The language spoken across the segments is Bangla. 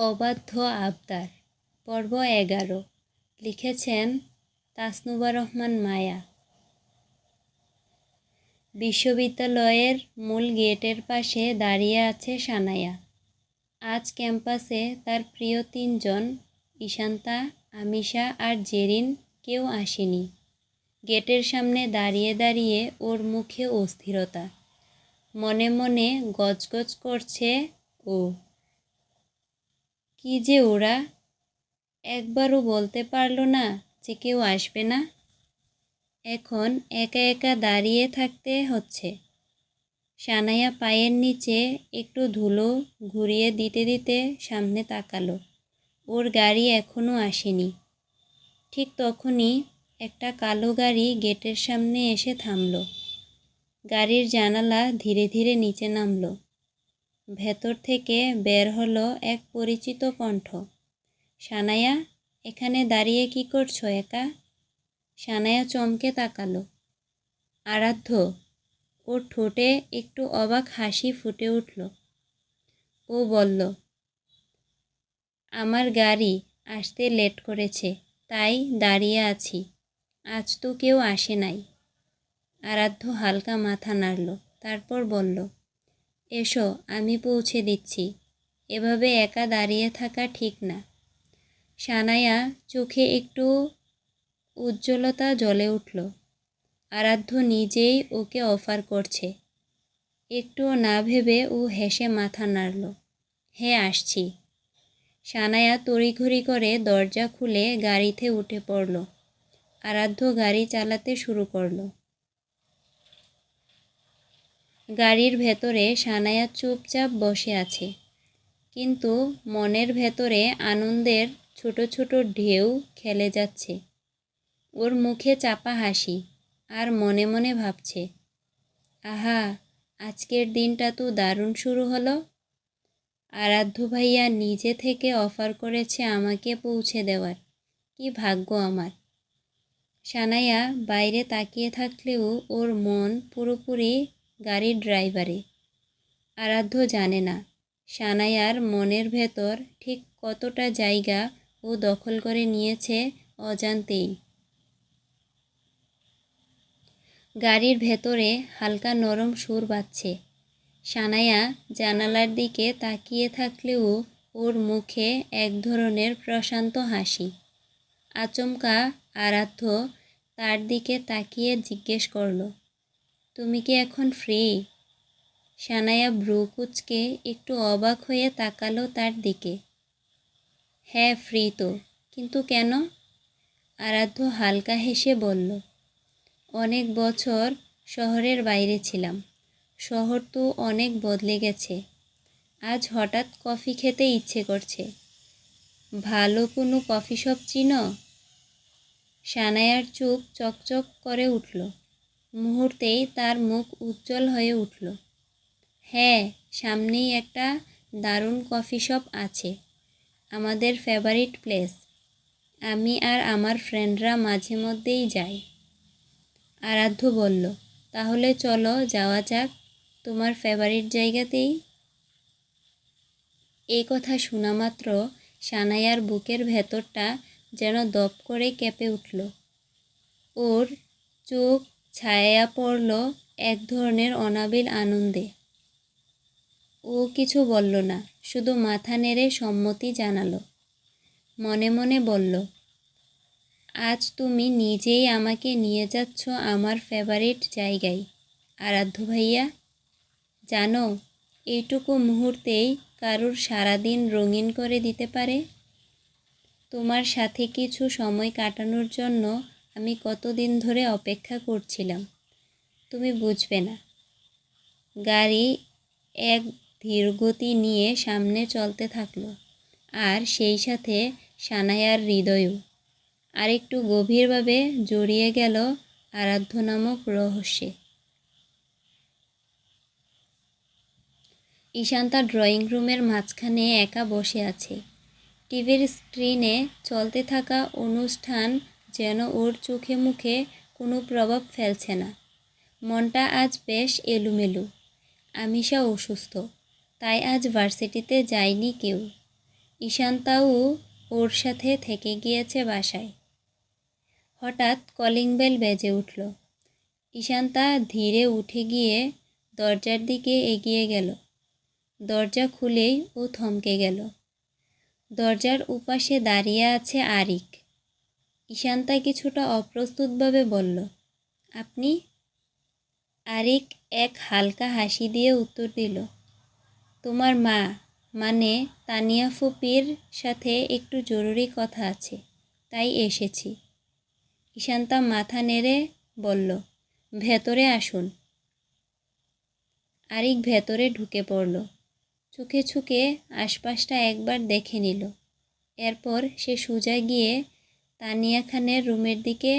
অবাধ্য আবদার। পর্ব এগারো। লিখেছেন তাসনুবা রহমান মায়া। বিশ্ববিদ্যালয়ের মূল গেটের পাশে দাঁড়িয়ে আছে সানায়া। আজ ক্যাম্পাসে তার প্রিয় তিনজন, ঈশান্তা আমিষা আর জেরিন কেউ আসেনি। গেটের সামনে দাঁড়িয়ে দাঁড়িয়ে ওর মুখে অস্থিরতা। মনে মনে গজগজ করছে ও। কি যে ওরা? একবারও বলতে পারল না যে কেউ আসবে না। এখন একা একা দাঁড়িয়ে থাকতে হচ্ছে। সানাইয়া পায়ের নিচে একটু ধুলো ঘুরিয়ে দিতে দিতে সামনে তাকালো। ওর গাড়ি এখনও আসেনি। ঠিক তখনই একটা কালো গাড়ি গেটের সামনে এসে থামল। গাড়ির জানালা ধীরে ধীরে নিচে নামলো। ভেতর থেকে বের হলো এক পরিচিত কণ্ঠ। সানায়া, এখানে দাঁড়িয়ে কি করছ একা? সানায়া চমকে তাকালো। আরাধ্য, ওর ঠোঁটে একটু অবাক হাসি ফুটে উঠল। ও বলল, আমার গাড়ি আসতে লেট করেছে, তাই দাঁড়িয়ে আছি। আজ তো কেউ আসে নাই। আরাধ্য হালকা মাথা নাড়ল, তারপর বলল এসো, আমি পৌঁছে দিচ্ছি। এভাবে একা দাঁড়িয়ে থাকা ঠিক না। সানায়া চোখে একটু উজ্জ্বলতা জ্বলে উঠল। আরাধ্য নিজেই ওকে অফার করছে। একটুও না ভেবে ও হেসে মাথা নাড়ল। হ্যাঁ আসছি। সানায়া তড়িঘড়ি করে দরজা খুলে গাড়িতে উঠে পড়ল। আরাধ্য গাড়ি চালাতে শুরু করল। গাড়ির ভেতরে সানায়া চুপচাপ বসে আছে। কিন্তু মনের ভেতরে আনন্দের ছোট ছোট ঢেউ খেলে যাচ্ছে। ওর মুখে চাপা হাসি আর মনে মনে ভাবছে, আহা, আজকের দিনটা তো দারুণ শুরু হলো। আরাধ্য ভাইয়া নিজে থেকে অফার করেছে আমাকে পৌঁছে দেওয়ার। কি ভাগ্য আমার। সানায়া বাইরে তাকিয়ে থাকলেও ওর মন পুরোপুরি গাড়ির ড্রাইভারে। আরাধ্য জানে না সানায়ার মনের ভেতর ঠিক কতটা জায়গা ও দখল করে নিয়েছে অজান্তেই। গাড়ির ভেতরে হালকা নরম সুর বাজছে। সানায়া জানালার দিকে তাকিয়ে থাকলেও ওর মুখে এক ধরনের প্রশান্ত হাসি। আচমকা আরাধ্য তার দিকে তাকিয়ে জিজ্ঞেস করল তুমি কি এখন ফ্রি সানায়া ভ্রু কুচকে একটু অবাক হয়ে তাকালো তার দিকে। হ্যাঁ ফ্রি তো। কিন্তু কেন? আরাধ্য হালকা হেসে বলল, অনেক বছর শহরের বাইরে ছিলাম। শহর তো অনেক বদলে গেছে। আজ হঠাৎ কফি খেতে ইচ্ছে করছে। ভালো কোনো কফি শপ চিনো? সানায়ার চোখ চকচক করে উঠল। মুহূর্তেই তার মুখ উজ্জ্বল হয়ে উঠল। হ্যাঁ সামনেই একটা দারুণ কফি শপ আছে, আমাদের ফেভারিট প্লেস। আমি আর আমার ফ্রেন্ডরা মাঝে মধ্যেই যাই। আরাধ্য বলল, তাহলে চলো, যাওয়া যাক তোমার ফেভারিট জায়গাতেই। এই কথা শোনা মাত্র সানায়ার বুকের ভেতরটা যেন দপ করে কেঁপে উঠল। ওর চোখ ছায়া পড়ল এক ধরনের অনাবিল আনন্দে। ও কিছু বলল না, শুধু মাথা নেড়ে সম্মতি জানালো। মনে মনে বলল, আজ তুমি নিজেই আমাকে নিয়ে যাচ্ছ আমার ফেভারিট জায়গায়। আরাধ্য ভাইয়া, জানো, এইটুকু মুহূর্তেই কারুর সারাদিন রঙিন করে দিতে পারে? তোমার সাথে কিছু সময় কাটানোর জন্য আমি কতদিন ধরে অপেক্ষা করছিলাম, তুমি বুঝবে না। গাড়ি এক ধীরগতি নিয়ে সামনে চলতে থাকল, আর সেই সাথে সানায়ার হৃদয়ও। আরেকটু গভীরভাবে জড়িয়ে গেল আরাধ্য নামক রহস্যে। ঈশান্তা ড্রয়িং রুমের মাঝখানে একা বসে আছে। টিভির স্ক্রিনে চলতে থাকা অনুষ্ঠান যেন ওর চোখে মুখে কোনো প্রভাব ফেলছে না। মনটা আজ বেশ এলুমেলু। আমিষা অসুস্থ, তাই আজ ভার্সিটিতে যায়নি কেউ। ঈশান্তাও ওর সাথে থেকে গিয়েছে বাসায়। হঠাৎ কলিং বেল বেজে উঠল। ঈশান্তা ধীরে উঠে গিয়ে দরজার দিকে এগিয়ে গেল। দরজা খুলেই ও থমকে গেল। দরজার উপাশে দাঁড়িয়ে আছে আরিক। ঈশান্তা কিছুটা অপ্রস্তুতভাবে বলল, আপনি আরিক এক হালকা হাসি দিয়ে উত্তর দিল, তোমার মা মানে তানিয়া ফুপির সাথে একটু জরুরি কথা আছে, তাই এসেছি। ঈশান্তা মাথা নেড়ে বলল, ভেতরে আসুন। আরিক ভেতরে ঢুকে পড়ল চুকে চুকে আশপাশটা একবার দেখে নিল, এরপর সে সোজা গিয়ে তানিয়া খানের রুমের দিকে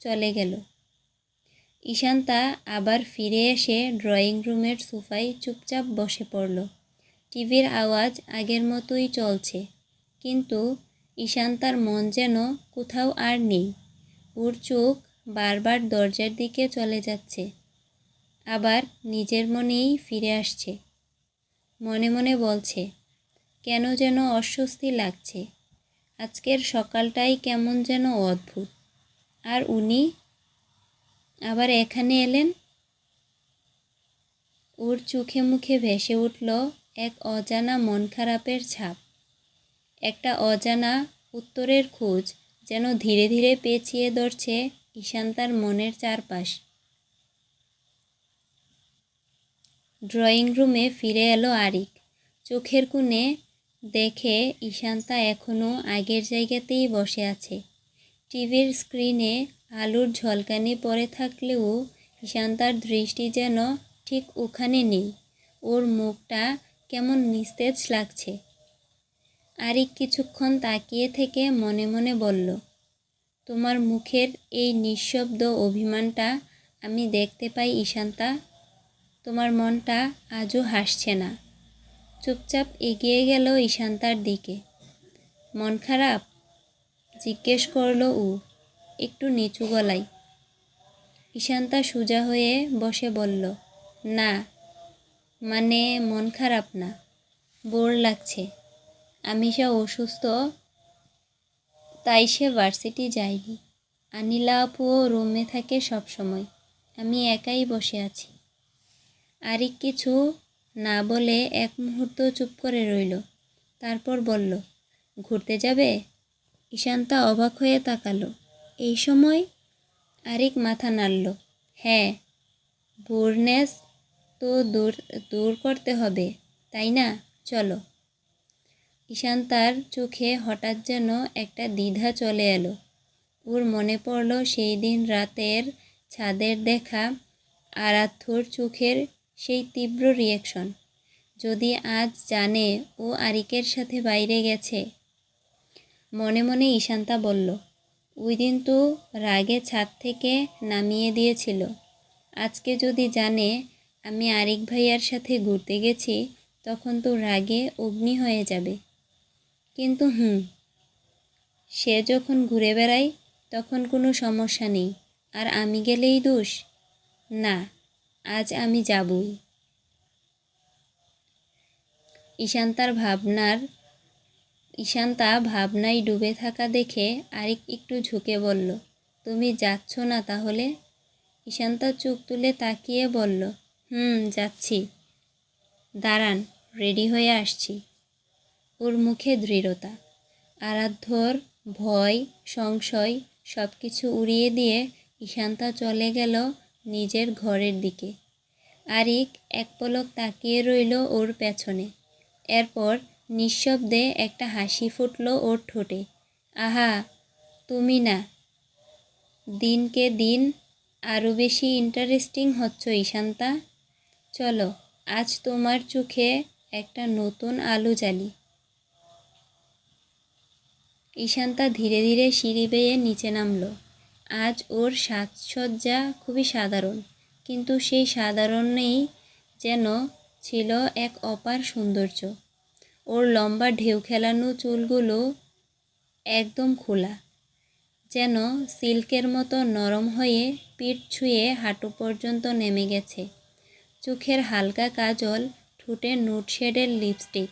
চলে গেল। ঈশান্তা আবার ফিরে এসে ড্রয়িং রুমের সোফায় চুপচাপ বসে পড়ল। টিভির আওয়াজ আগের মতোই চলছে, কিন্তু ঈশান্তার মন যেন কোথাও আর নেই। ওর চোখ বারবার দরজার দিকে চলে যাচ্ছে, আবার নিজের মনেই ফিরে আসছে। মনে মনে বলছে, কেন যেন অস্বস্তি লাগছে। আজকের সকালটাই কেমন যেন অদ্ভুত। আর উনি আবার এখানে এলেন? ওর চোখে মুখে ভেসে উঠল এক অজানা মন খারাপের ছাপ। একটা অজানা উত্তরের খোঁজ যেন ধীরে ধীরে পেঁচিয়ে ধরছে ঈশান্তার মনের চারপাশ। ড্রয়িং রুমে ফিরে এলো আরিক। চোখের কোণে দেখে ঈশান্তা এখনও আগের জায়গাতেই বসে আছে। টিভির স্ক্রিনে আলুর ঝলকানি পড়ে থাকলেও ঈশান্তার দৃষ্টি যেন ঠিক ওখানে নেই। ওর মুখটা কেমন নিস্তেজ লাগছে। আরিক কিছুক্ষণ তাকিয়ে থেকে মনে মনে বলল, তোমার মুখের এই নিঃশব্দ অভিমানটা আমি দেখতে পাই ঈশান্তা। তোমার মনটা আজও হাসছে না। চুপচাপ এগিয়ে গেল ঈশান্তার দিকে। মন খারাপ? জিজ্ঞেস করল উ একটু নিচু গলায়। ঈশান্তা সোজা হয়ে বসে বলল, না মানে মন খারাপ না, বোর লাগছে। আমি সে অসুস্থ, তাই সে ভার্সিটি যায়নি। আনিলা আপুও রুমে থাকে সব সময় আমি একাই বসে আছি। আরিক কিছু না বলে এক মুহূর্ত চুপ করে রইল। তারপর বলল, ঘুরতে যাবে? ঈশান্তা অবাক হয়ে তাকালো। এই সময় আরেক মাথা নাড়ল হ্যাঁ বোরনেস তো দূর দূর করতে হবে, তাই না? চলো। ঈশান্তার চোখে হঠাৎ যেন একটা দ্বিধা চলে এলো। ওর মনে পড়ল সেই দিন রাতের ছাদের দেখা আরাধ্যর চোখের সেই তীব্র রিয়াকশন যদি আজ জানে ও আরিকের সাথে বাইরে গেছে। মনে মনে ঈশান্তা বলল ওই দিন তো রাগে ছাদ থেকে নামিয়ে দিয়েছিল। আজকে যদি জানে আমি আরিক ভাইয়ার সাথে ঘুরতে গেছি, তখন তো রাগে অগ্নি হয়ে যাবে। কিন্তু হুম, সে যখন ঘুরে বেড়ায়, তখন কোনো সমস্যা নেই। আর আমি গেলেই দোষ? না আজ আমি যাবই ঈশান্তার ভাবনার ঈশান্তা ভাবনায় ডুবে থাকা দেখে আরেক একটু ঝুঁকে বলল, তুমি যাচ্ছ না তাহলে? ঈশান্তা চোখ তুলে তাকিয়ে বলল, হুম, যাচ্ছি। দাঁড়ান, রেডি হয়ে আসছি। ওর মুখে দৃঢ়তা, আরাধ্যর ভয়, সংশয় সব কিছু উড়িয়ে দিয়ে ঈশান্তা চলে গেল নিজের ঘরের দিকে। আরিক এক পলক তাকিয়ে রইল ওর পেছনে। এরপর নিঃশব্দে একটা হাসি ফুটল ওর ঠোঁটে। আহা, তুমি না। দিনকে দিন আরও বেশি ইন্টারেস্টিং হচ্ছ ঈশান্তা। চলো, আজ তোমার চোখে একটা নতুন আলো জ্বালি। ঈশান্তা ধীরে ধীরে সিঁড়ি বেয়ে নিচে নামলো। আজ ওর সাজসজ্জা খুবই সাধারণ। কিন্তু সেই সাধারণেই যেন ছিল এক অপার সৌন্দর্য। ওর লম্বা ঢেউ খেলানো চুলগুলো একদম খোলা, যেন সিল্কের মতো নরম হয়ে পিঠ ছুঁয়ে হাঁটু পর্যন্ত নেমে গেছে। চোখের হালকা কাজল, ঠোঁটে নুট শেডের লিপস্টিক,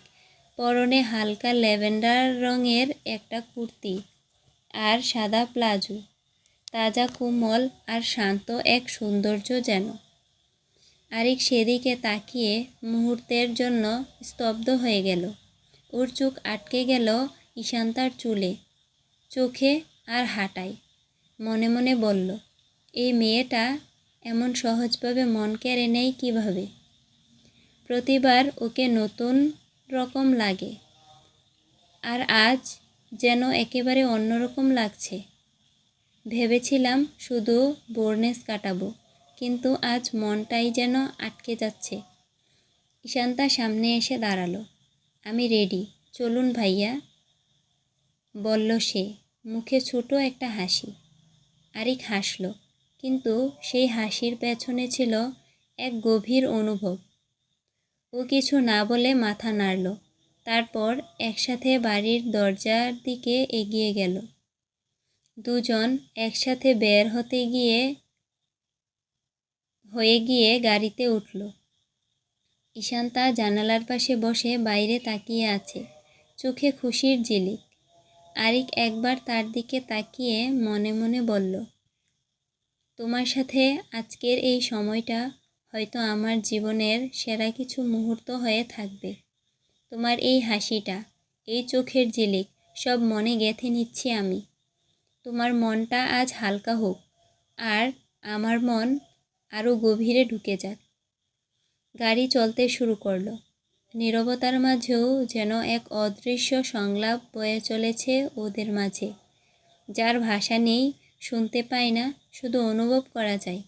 পরনে হালকা ল্যাভেন্ডার রঙের একটা কুর্তি আর সাদা প্লাজো। তাজা কোমল আর শান্ত এক সৌন্দর্য যেন। আরিক সেদিকে তাকিয়ে মুহূর্তের জন্য স্তব্ধ হয়ে গেল। ওর চোখ আটকে গেল ঈশান্তার চুলে, চোখে আর হাঁটায়। মনে মনে বলল, এই মেয়েটা এমন সহজভাবে মন কেড়ে নেয় কীভাবে? প্রতিবার ওকে নতুন রকম লাগে, আর আজ যেন একেবারে অন্যরকম লাগছে। ভেবেছিলাম শুধু বোর্নেস কাটাবো, কিন্তু আজ মনটাই যেন আটকে যাচ্ছে। ঈশান্তা সামনে এসে দাঁড়াল। আমি রেডি, চলুন ভাইয়া, বলল সে, মুখে ছোট একটা হাসি। আরিক হাসল, কিন্তু সেই হাসির পেছনে ছিল এক গভীর অনুভব। ও কিছু না বলে মাথা নাড়ল, তারপর একসাথে বাড়ির দরজার দিকে এগিয়ে গেল। দুজন একসাথে বের হতে গিয়ে, হয়ে গিয়ে গাড়িতে উঠল। ঈশান ঈশান্তা জানালার পাশে বসে বাইরে তাকিয়ে আছে, চোখে খুশির ঝিলিক। আরিক একবার তার দিকে তাকিয়ে মনে মনে বলল, তোমার সাথে আজকের এই সময়টা হয়তো আমার জীবনের সেরা কিছু মুহূর্ত হয়ে থাকবে। তোমার এই হাসিটা, এই চোখের ঝিলিক, সব মনে গেঁথে নিচ্ছি আমি। তোমার মনটা আজ হালকা হোক, আর আমার মন আরও গভীরে ঢুকে যাক। গাড়ি চলতে শুরু করল। নীরবতার মাঝেও যেন এক অদৃশ্য সংলাপ বয়ে চলেছে ওদের মাঝে। যার ভাষা নেই, শুনতে পাই না, শুধু অনুভব করা যায়।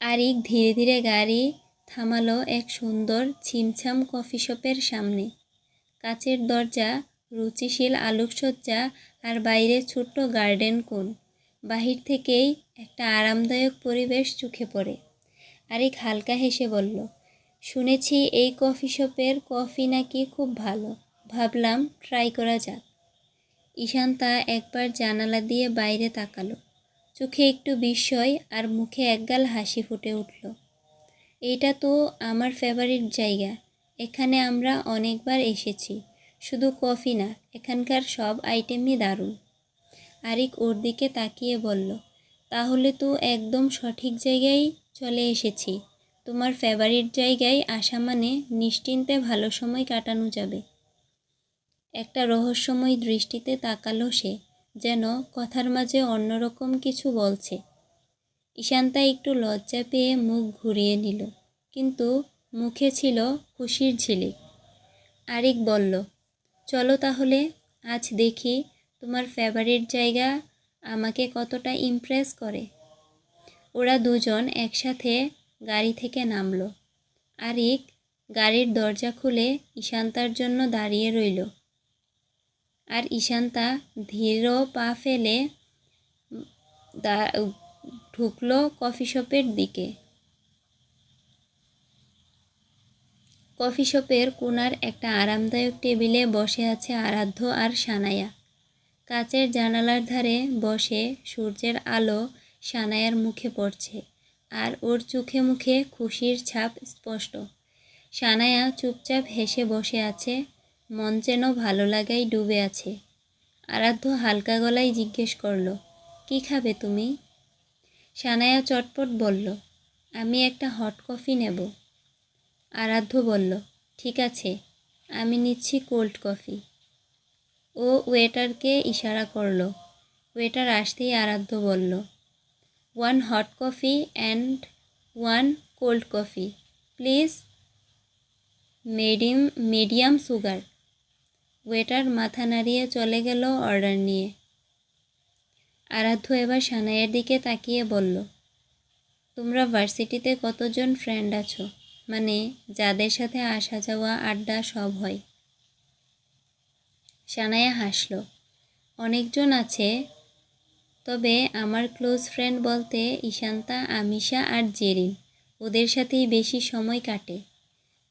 আরিক ধীরে ধীরে গাড়ি থামালো এক সুন্দর ছিমছাম কফি শপের সামনে। কাচের দরজা রুচিশীল আলোকসজ্জা আর বাইরে ছোট্ট গার্ডেন কোন বাহির থেকেই একটা আরামদায়ক পরিবেশ চোখে পড়ে। আরিক হালকা হেসে বলল, শুনেছি এই কফি শপের কফি নাকি খুব ভালো। ভাবলাম ট্রাই করা যাক। ঈশান্তা একবার জানালা দিয়ে বাইরে তাকালো। চোখে একটু বিস্ময় আর মুখে একগাল হাসি ফুটে উঠল। এইটা তো আমার ফেভারিট জায়গা। এখানে আমরা অনেকবার এসেছি। শুধু কফি না, এখানকার সব আইটেমই দারুণ। আরিক ওর দিকে তাকিয়ে বলল, তাহলে তো একদম সঠিক জায়গায় চলে এসেছি। তোমার ফেভারিট জায়গায় আসা মানে নিশ্চিন্তে ভালো সময় কাটানো যাবে একটা রহস্যময় দৃষ্টিতে তাকালো সে, যেন কথার মাঝে অন্যরকম কিছু বলছে। ঈশান্তা একটু লজ্জা পেয়ে মুখ ঘুরিয়ে নিল, কিন্তু মুখে ছিল খুশির ঝিলিক। আরিক বলল চলো তাহলে, আজ দেখি তোমার ফেভারিট জায়গা আমাকে কতটা ইমপ্রেস করে। ওরা দুজন একসাথে গাড়ি থেকে নামলো। আরিক গাড়ির দরজা খুলে ঈশান্তার জন্য দাঁড়িয়ে রইল। আর ঈশান্তা ধীর পা ফেলে ঢুকলো কফি শপের দিকে। কফি শপের কোনার একটা আরামদায়ক টেবিলে বসে আছে আরাধ্য আর সানায়া কাচের জানালার ধারে বসে সূর্যের আলো সানায়ার মুখে পড়ছে আর ওর চোখে মুখে খুশির ছাপ স্পষ্ট। সানায়া চুপচাপ হেসে বসে আছে, মন যেন ভালো লাগাই ডুবে আছে। আরাধ্য হালকা গলায় জিজ্ঞেস করল, কি খাবে তুমি? সানায়া চটপট বলল, আমি একটা হট কফি নেব। আরাধ্য বলল, ঠিক আছে, আমি নিচ্ছি কোল্ড কফি। ও ওয়েটারকে ইশারা করল। ওয়েটার আসতেই আরাধ্য বলল, one hot coffee and one cold coffee, please medium medium sugar. Waiter মাথা নাড়িয়ে চলে গেল অর্ডার নিয়ে। আরাধ্য এবার সানাইয়ের দিকে তাকিয়ে বলল, তোমরা ভার্সিটিতে কতজন ফ্রেন্ড আছো? মানে যাদের সাথে আসা যাওয়া, আড্ডা সব হয়। সানায়া হাসল, অনেকজন আছে, তবে আমার ক্লোজ ফ্রেন্ড বলতে ঈশান্তা, আমিষা আর জেরিন, ওদের সাথেই বেশি সময় কাটে।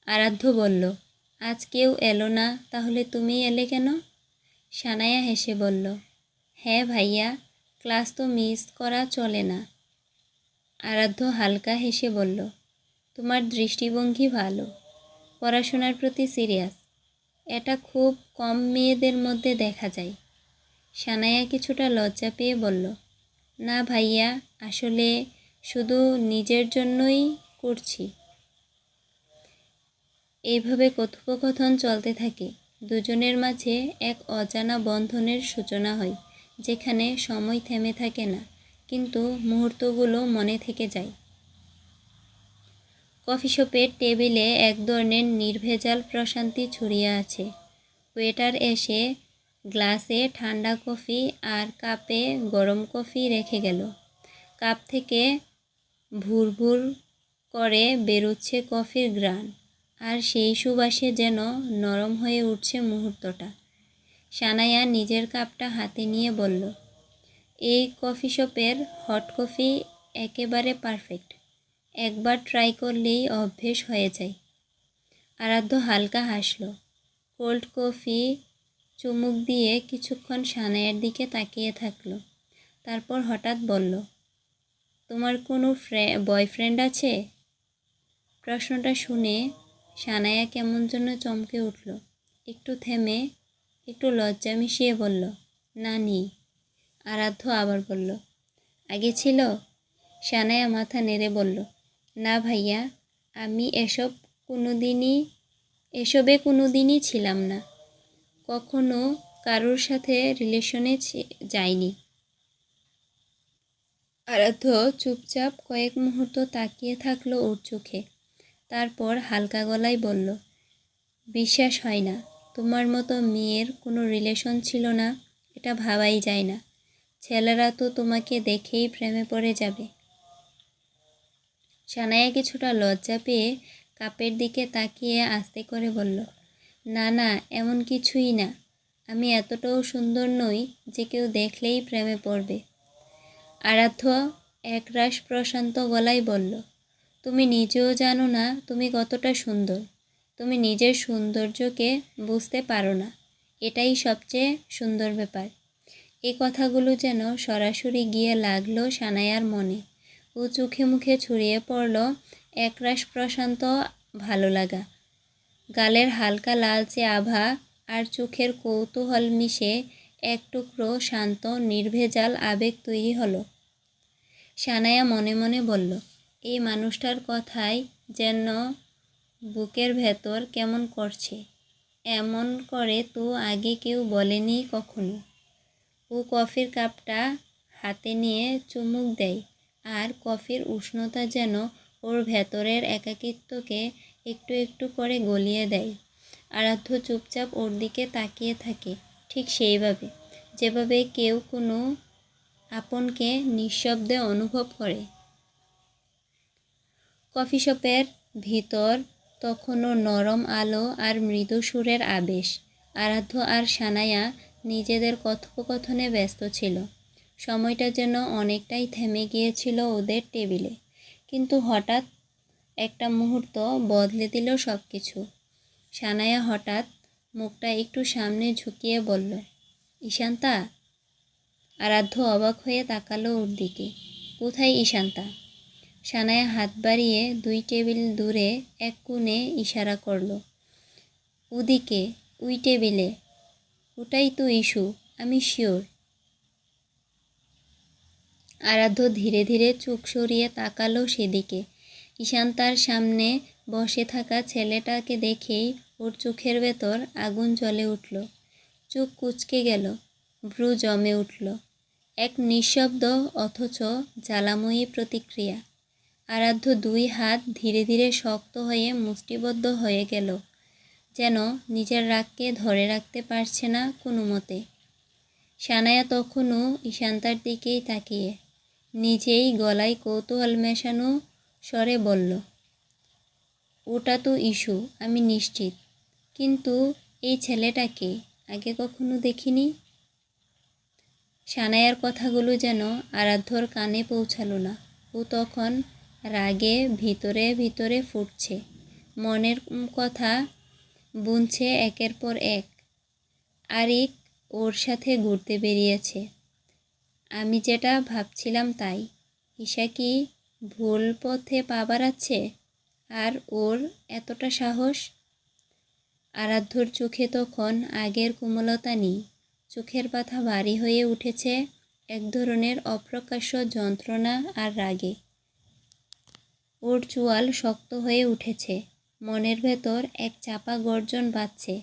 আরাধ্য বলল, আজ কেউ এলো না, তাহলে তুমি এলে কেন? সানায়া হেসে বলল হ্যাঁ ভাইয়া ক্লাস তো মিস করা চলে না। আরাধ্য হালকা হেসে বলল তোমার দৃষ্টিভঙ্গি ভালো। পড়াশোনার প্রতি সিরিয়াস। এটা খুব কম মেয়েদের মধ্যে দেখা যায়। সানায়া কিছুটা লজ্জা পেয়ে বলল, না ভাইয়া, আসলে শুধু নিজের জন্যই করছি। এইভাবে কথোপকথন চলতে থাকে। দুজনের মাঝে এক অজানা বন্ধনের সূচনা হয়, যেখানে সময় থেমে থাকে না, কিন্তু মুহূর্তগুলো মনে থেকে যায়। কফি শপের টেবিলে এক ধরনের নির্ভেজাল প্রশান্তি ছড়িয়ে আছে। ওয়েটার এসে গ্লাসে ঠান্ডা কফি আর কাপে গরম কফি রেখে গেল। কাপ থেকে ভুর ভুর করে বেরোচ্ছে কফির গ্রান, আর সেই সুবাসে যেন নরম হয়ে উঠছে মুহূর্তটা। সানায়া নিজের কাপটা হাতে নিয়ে বলল, এই কফি শপের হট কফি একেবারে পারফেক্ট। একবার ট্রাই করলেই অভ্যেস হয়ে যায়। আরাধ্য হালকা হাসলো। কোল্ড কফি চুমুক দিয়ে কিছুক্ষণ সানায়ার দিকে তাকিয়ে থাকল। তারপর হঠাৎ বলল, তোমার কোনো ফ্রে বয়ফ্রেন্ড আছে? প্রশ্নটা শুনে সানায়া কেমন যেন চমকে উঠল। একটু থেমে একটু লজ্জা মিশিয়ে বলল না নি আরাধ্য আবার বলল, আগে ছিল? সানায়া মাথা নেড়ে বলল না ভাইয়া, আমি এসব কোনো দিনই এসবে কোনো দিনই ছিলাম না। কখনো কারোর সাথে রিলেশনে যাইনি। আরাধ্য চুপচাপ কয়েক মুহূর্ত তাকিয়ে থাকল ওর চোখে। তারপর হালকা গলায় বলল, বিশ্বাস হয় না, তোমার মতো মেয়ের কোনো রিলেশন ছিল না, এটা ভাবাই যায় না। ছেলেরা তো তোমাকে দেখেই প্রেমে পড়ে যাবে। সানায়া কিছুটা লজ্জা পেয়ে কাপের দিকে তাকিয়ে আস্তে করে বলল, না না, এমন কিছুই না। আমি এতটাও সুন্দর নই যে কেউ দেখলেই প্রেমে পড়বে। আরাধ্য একরাশ প্রশান্ত গলায় বলল, তুমি নিজেও জানো না তুমি কতটা সুন্দর। তুমি নিজের সৌন্দর্যকে বুঝতে পারো না। এটাই সবচেয়ে সুন্দর ব্যাপার। এই কথাগুলো যেন সরাসরি গিয়ে লাগল সানায়ার মনে। ও চোখে মুখে ছড়িয়ে পড়ল একরাশ প্রশান্ত ভালো লাগা গালের হালকা লালচে আভা আর চোখের কৌতূহল মিশে এক টুকরো শান্ত, নির্ভেজাল আবেগ তৈরি হলো। সানায়া মনে মনে বলল, এই মানুষটার কথাই যেন বুকের ভেতর কেমন করছে। এমন করে তো আগে কেউ বলেনি কখনো। ও কফির কাপটা হাতে নিয়ে চুমুক দেয়। আর কফির উষ্ণতা যেন ওর ভেতরের একাকিত্বকে একটু একটু করে গলিয়ে দেয়। আরাধ্য চুপচাপ ওর দিকে তাকিয়ে থাকে, ঠিক সেইভাবে, যেভাবে কেউ কোনো আপনকে নিঃশব্দে অনুভব করে। কফি শপের ভিতর তখনও নরম আলো আর মৃদু সুরের আবেশ। আরাধ্য আর সানায়া নিজেদের কথোপকথনে ব্যস্ত ছিল। সময়টা যেন অনেকটাই থেমে গিয়েছিল ওদের টেবিলে। কিন্তু হঠাৎ একটা মুহূর্ত বদলে দিল সব কিছু সানায়া হঠাৎ মুখটা একটু সামনে ঝুঁকিয়ে বলল, ঈশান্তা? আরাধ্য অবাক হয়ে তাকালো ওর দিকে। কোথায় ঈশান্তা? সানায়া হাত বাড়িয়ে দুই টেবিল দূরে এক কোণে ইশারা করল, ওদিকে উই টেবিলে। ওটাই তো ইস্যু, আমি শিওর। আরাধ্য ধীরে ধীরে চোখ সরিয়ে তাকালো সেদিকে। ঈশান তার সামনে বসে থাকা ছেলেটাকে দেখেই ওর চোখের ভেতর আগুন জ্বলে উঠল। চোখ কুচকে গেল, ভ্রু জমে উঠল। এক নিঃশব্দ অথচ জ্বালাময়ী প্রতিক্রিয়া। আরাধ্য দুই হাত ধীরে ধীরে শক্ত হয়ে মুষ্টিবদ্ধ হয়ে গেল, যেন নিজের রাগকে ধরে রাখতে পারছে না কোনো মতে। সানায়া তখনও ঈশান্তার দিকেই তাকিয়ে। নিজেই গলায় কৌতূহল মেশানো স্বরে বলল, ওটা তো ইস্যু আমি নিশ্চিত। কিন্তু এই ছেলেটাকে আগে কখনো দেখিনি? সানায়ার কথাগুলো যেন আরাধ্যর কানে পৌঁছালো না। ও তখন রাগে ভিতরে ভিতরে ফুটছে। মনের কথা বুনছে একের পর এক। আরিক ওর সাথে ঘুরতে বেরিয়েছে। আমি যেটা ভাবছিলাম তাই। ঈশা কি ভুল পথে পা বাড়াচ্ছে? আর ওর এতটা সাহস? আরাধ্যর চোখে তখন আগের কোমলতা নেই। চোখের পাথা ভারী হয়ে উঠেছে এক ধরনের অপ্রকাশ্য যন্ত্রণা আর রাগে। ওর চুয়াল শক্ত হয়ে উঠেছে। মনের ভেতর এক চাপা গর্জন বাজছে,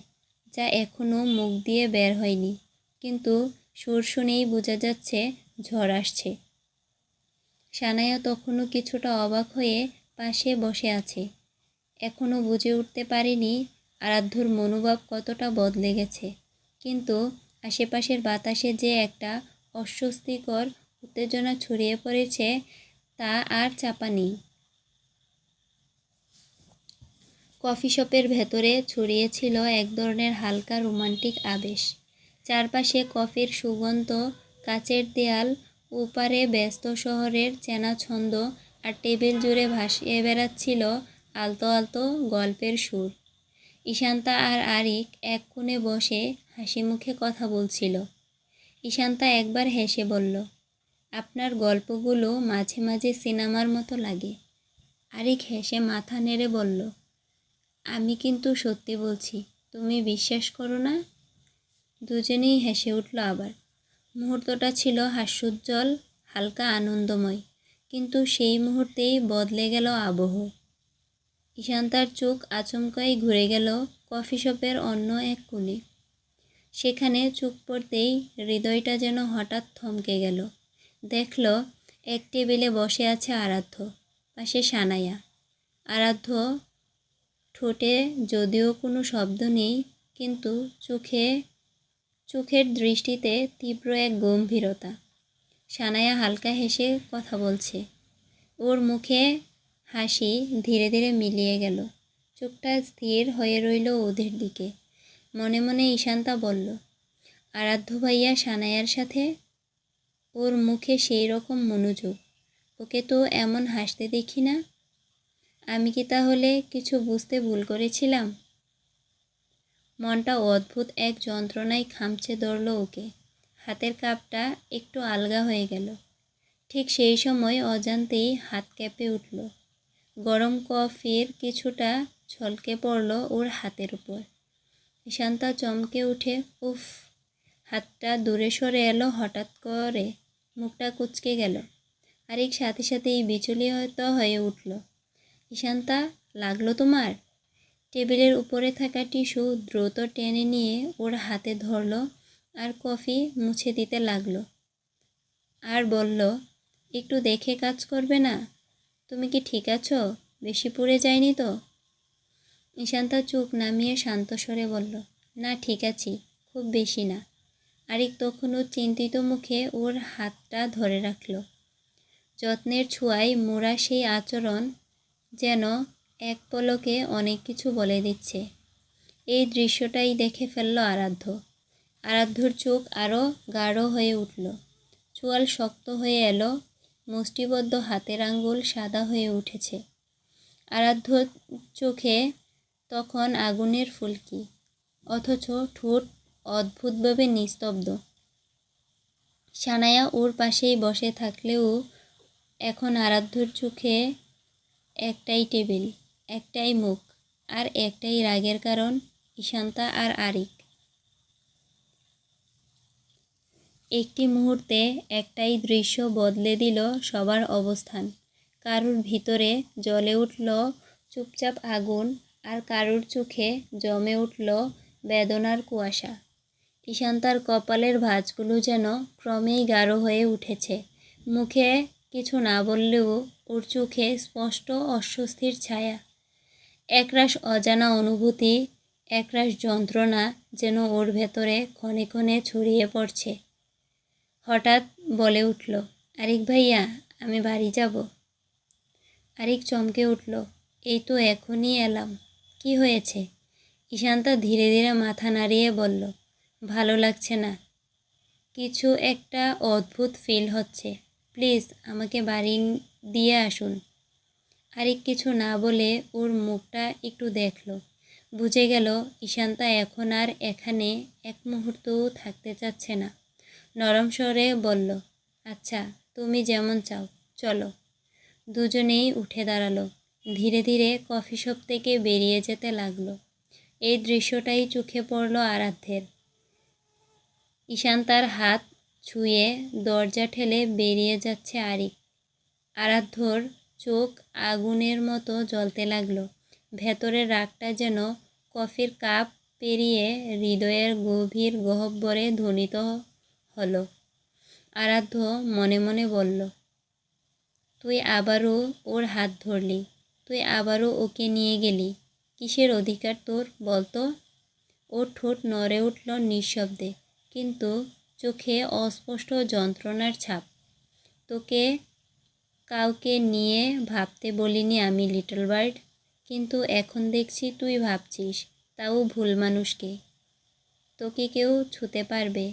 যা এখনও মুখ দিয়ে বের হয়নি। কিন্তু সুর শুনেই বোঝা যাচ্ছে ঝড় আসছে। সানায়া তখনও কিছুটা অবাক হয়ে পাশে বসে আছে। এখনও বুঝে উঠতে পারেনি আরাধ্যর মনোভাব কতটা বদলে গেছে। কিন্তু আশেপাশের বাতাসে যে একটা অস্বস্তিকর উত্তেজনা ছড়িয়ে পড়েছে, তা আর চাপা নেই। কফি শপের ভেতরে ছড়িয়েছিল এক ধরনের হালকা রোমান্টিক আবেশ। চারপাশে কফির সুগন্ধ, কাচের দেয়াল, ওপারে ব্যস্ত শহরের চেনা ছন্দ আর টেবিল জুড়ে ভাসিয়ে বেড়াচ্ছিল আলতো আলতো গল্পের সুর। ঈশান্তা আর আরিক এক কোণে বসে হাসি মুখে কথা বলছিল। ঈশান্তা একবার হেসে বলল, আপনার গল্পগুলো মাঝে মাঝে সিনেমার মতো লাগে। আরিক হেসে মাথা নেড়ে বলল, আমি কিন্তু সত্যি বলছি, তুমি বিশ্বাস করো না? দুজনেই হেসে উঠল আবার। মুহূর্তটা ছিল হাস্যোজ্জ্বল, হালকা আনন্দময়, কিন্তু সেই মুহূর্তেই বদলে গেল আবহ। ঈশান্তার চোখ আচমকাই ঘুরে গেল কফি শপের অন্য এক কোণে। সেখানে চোখ পড়তেই হৃদয়টা যেন হঠাৎ থমকে গেল। দেখল, এক টেবিলে বসে আছে আরাধ্য, পাশে সানায়া আরাধ্য ঠোঁটে যদিও কোনো শব্দ নেই, কিন্তু চোখে চোখের দৃষ্টিতে তীব্র এক গম্ভীরতা। সানায়া হালকা হেসে কথা বলছে। ওর মুখে হাসি ধীরে ধীরে মিলিয়ে গেল। চোখটা স্থির হয়ে রইল ওদের দিকে। মনে মনে ঈশান্তা বলল, আরাধ্য ভাইয়া সানায়ার সাথে? ওর মুখে সেই রকম মনোযোগ। ওকে তো এমন হাসতে দেখি না। আমি কি তাহলে কিছু বুঝতে ভুল করেছিলাম? মনটা অদ্ভুত এক যন্ত্রণায় খামচে ধরল ওকে। হাতের কাপটা একটু আলগা হয়ে গেল। ঠিক সেই সময় অজান্তেই হাত কেঁপে উঠল। গরম কফির কিছুটা ছলকে পড়ল ওর হাতের উপর। ঈশান্তা চমকে উঠে, উফ, হাতটা দূরে সরে এলো, হঠাৎ করে মুখটা কুচকে গেল। আরেক সাথে সাথেই বিচলিত হয়ে উঠল। ঈশান্তা লাগল তোমার? টেবিলের উপরে থাকা টিস্যু দ্রুত টেনে নিয়ে ওর হাতে ধরল আর কফি মুছে দিতে লাগল। আর বলল, একটু দেখে কাজ করবে না? তুমি কি ঠিক আছো? বেশি পুড়ে যায়নি তো? ঈশান্তা চোখ নামিয়ে শান্ত স্বরে বলল, না, ঠিক আছি, খুব বেশি না। আরিক তখনও চিন্তিত মুখে ওর হাতটা ধরে রাখল। যত্নের ছোঁয়ায় মোড়া সেই আচরণ যেন এক পলকে অনেক কিছু বলে দিচ্ছে। এই দৃশ্যটাই দেখে ফেলল আরাধ্য। আরাধ্যর চোখ আরও গাঢ় হয়ে উঠল। চোয়াল শক্ত হয়ে এলো, মুষ্টিবদ্ধ হাতের আঙ্গুল সাদা হয়ে উঠেছে। আরাধ্য চোখে তখন আগুনের ফুলকি, অথচ ঠোঁট অদ্ভুতভাবে নিস্তব্ধ। সানায়া ওর পাশেই বসে থাকলেও এখন আরাধ্যর চোখে একটাই টেবিল। একটাই মুখ আর একটাই রাগের কারণ, ঈশান্তা আর আরিক। একটি মুহূর্তে একটাই দৃশ্য বদলে দিল সবার অবস্থান। কারুর ভিতরে জ্বলে উঠল চুপচাপ আগুন আর কারুর চোখে জমে উঠল বেদনার কুয়াশা। ঈশান্তার কপালের ভাঁজগুলো যেন ক্রমেই গাঢ় হয়ে উঠেছে। মুখে কিছু না বললেও ওর চোখে স্পষ্ট অস্বস্তির ছায়া। একরাশ অজানা অনুভূতি, একরাশ যন্ত্রণা যেন ওর ভেতরে ক্ষণে ক্ষণে ছড়িয়ে পড়ছে। হঠাৎ বলে উঠল, আরিক ভাইয়া, আমি বাড়ি যাব। আরিক চমকে উঠল, এই তো এখনই এলাম। কি হয়েছে? ঈশান্তা ধীরে ধীরে মাথা নাড়িয়ে বলল, ভালো লাগছে না। কিছু একটা অদ্ভুত ফিল হচ্ছে। প্লিজ, আমাকে বাড়ি দিয়ে আসুন। আরিক কিছু না বলে ওর মুখটা একটু দেখল। বুঝে গেল ঈশান্তা এখন আর এখানে এক মুহূর্তও থাকতে চাচ্ছে না। নরম স্বরে বলল আচ্ছা তুমি যেমন চাও, চলো। দুজনেই উঠে দাঁড়াল। ধীরে ধীরে কফি শপ থেকে বেরিয়ে যেতে লাগল। এই দৃশ্যটাই চোখে পড়ল আরাধ্যের। ঈশান তার হাত ছুঁয়ে দরজা ঠেলে বেরিয়ে যাচ্ছে আরিক। আরাধ্যর চোখ আগুনের মতো জ্বলতে লাগল। ভেতরের রাগটা যেন কফির কাপ পেরিয়ে হৃদয়ের গভীর গহ্বরে ধ্বনিত হলো। আরাধ্য মনে মনে বলল, তুই আবারও ওর হাত ধরলি। তুই আবারও ওকে নিয়ে গেলি। কিসের অধিকার তোর বলতো? ওর ঠোঁট নড়ে উঠল নিঃশব্দে, কিন্তু চোখে অস্পষ্ট যন্ত্রণার ছাপ। তোকে কাউকে নিয়ে ভাবতে বলিনি আমি, লিটল বার্ড। কিন্তু এখন দেখছি তুই ভাবছিস, তাও ভুল মানুষকে। তোকে কেউ ছুতে পারবে।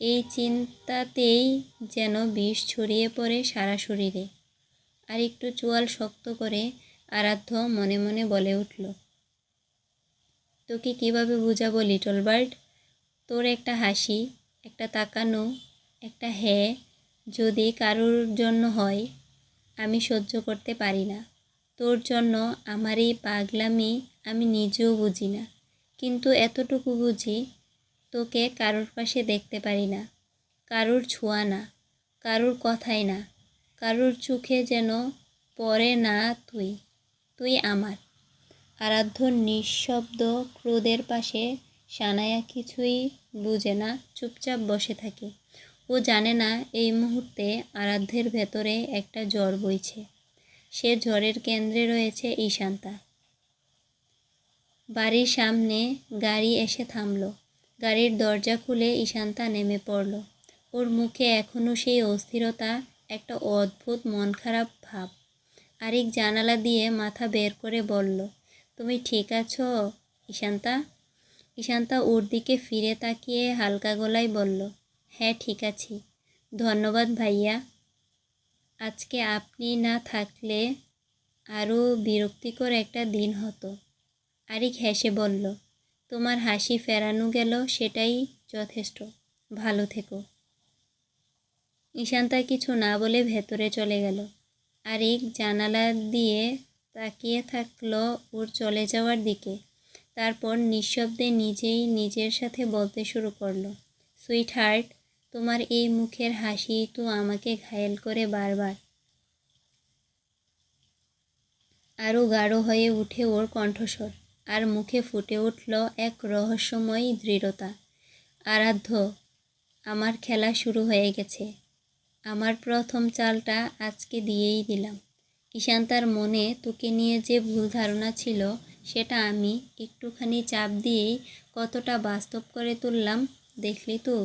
এই চিন্তাতেই যেন বিষ ছড়িয়ে পড়ে সারা শরীরে। আর একটু চোয়াল শক্ত করে আরাধ্য মনে মনে বলে উঠল, তোকে কীভাবে বুঝাবো, লিটল বার্ড? তোর একটা হাসি, একটা তাকানো, একটা হ্যাঁ যদি কারোর জন্য হয় আমি সহ্য করতে পারি না। তোর জন্য আমার এই পাগলামি আমি নিজেও বুঝি না। কিন্তু এতটুকু বুঝি, তোকে কারোর পাশে দেখতে পারি না। কারোর ছোঁয়া না। কারোর কথাই না। কারোর চোখে যেন পড়ে না তুই। তুই আমার। আরাধ্য নিঃশব্দ ক্রোধের পাশে সানায়া কিছুই বুঝে না, চুপচাপ বসে থাকে। ও জানে না এই মুহূর্তে আরাধ্যের ভেতরে একটা জ্বর বইছে। সে ঝড়ের কেন্দ্রে রয়েছে ঈশান্তা। বাড়ির সামনে গাড়ি এসে থামলো। গাড়ির দরজা খুলে ঈশান্তা নেমে পড়ল। ওর মুখে এখনও সেই অস্থিরতা, একটা অদ্ভুত মন খারাপ ভাব। আরেক জানালা দিয়ে মাথা বের করে বলল, তুমি ঠিক আছো, ঈশান্তা? ঈশান্তা ওর দিকে ফিরে তাকিয়ে হালকা গলায় বলল হ্যাঁ ঠিক আছে। ধন্যবাদ ভাইয়া। আজকে আপনি না থাকলে আরও বিরক্তিকর একটা দিন হতো। আরিক হেসে বলল, তোমার হাসি ফেরানো গেল, সেটাই যথেষ্ট। ভালো থেকো। ঈশান্তা কিছু না বলে ভেতরে চলে গেল। আরিক জানালা দিয়ে তাকিয়ে থাকল ওর চলে যাওয়ার দিকে। তারপর নিঃশব্দে নিজেই নিজের সাথে বলতে শুরু করল সুইট হার্ট তোমার এই মুখের হাসি তো আমাকে ঘায়েল করে বারবার। আরও গাঢ় হয়ে উঠে ওর কণ্ঠস্বর, আর মুখে ফুটে উঠল এক রহস্যময় দৃঢ়তা। আরাধ্য, আমার খেলা শুরু হয়ে গেছে। আমার প্রথম চালটা আজকে দিয়েই দিলাম। ঈশান তার মনে তোকে নিয়ে যে ভুল ধারণা ছিল, সেটা আমি একটুখানি চাপ দিয়েই কতটা বাস্তব করে তুললাম, দেখলি তো?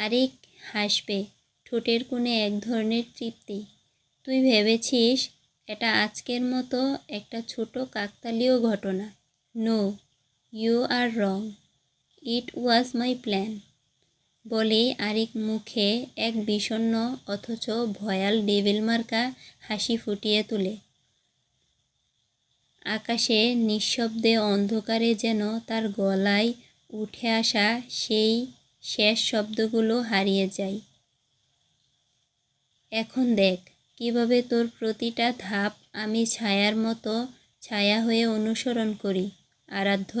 আরেক হাসবে, ঠোঁটের কোণে এক ধরনের তৃপ্তি। তুই ভেবেছিস এটা আজকের মতো একটা ছোট কাকতালীয় ঘটনা। No you are wrong it was my plan বলেই আরেক মুখে এক বিষণ্ন অথচ ভয়াল ডেভিল মার্কা হাসি ফুটিয়ে তোলে। আকাশে নিঃশব্দে অন্ধকারে যেন তার গলায় উঠে আসা সেই শেষ শব্দগুলো হারিয়ে যায়। এখন দেখ, কীভাবে তোর প্রতিটা ধাপ আমি ছায়ার মতো ছায়া হয়ে অনুসরণ করি। আরাধ্য